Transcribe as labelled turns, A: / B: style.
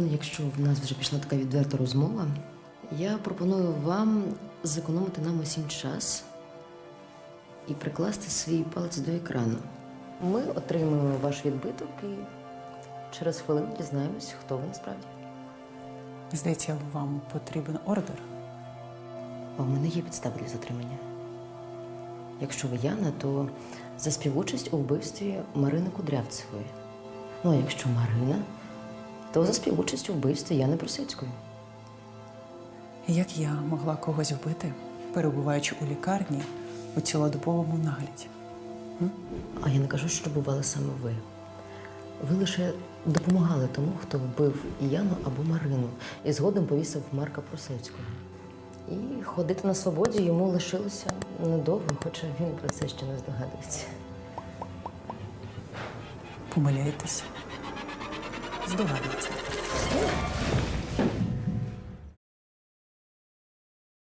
A: Ну, якщо в нас вже пішла така відверта розмова, я пропоную вам зекономити нам усім час і прикласти свій палець до екрану. Ми отримаємо ваш відбиток і через хвилину дізнаємось, хто ви насправді.
B: Здається, вам потрібен ордер.
A: А в мене є підстави для затримання. Якщо ви Яна, то за співучасть у вбивстві Марини Кудрявцевої. Ну, а якщо Марина, то за співучасть у вбивстві Яни Просицької.
B: Як я могла когось вбити, перебуваючи у лікарні у цілодобовому нагляді?
A: А я не кажу, що бували саме ви. Ви лише допомагали тому, хто вбив Яну або Марину і згодом повісив Марка Просицького. І ходити на свободі йому лишилося недовго, хоча він про це ще не здогадується.
B: Помиляєтесь? Здогадується.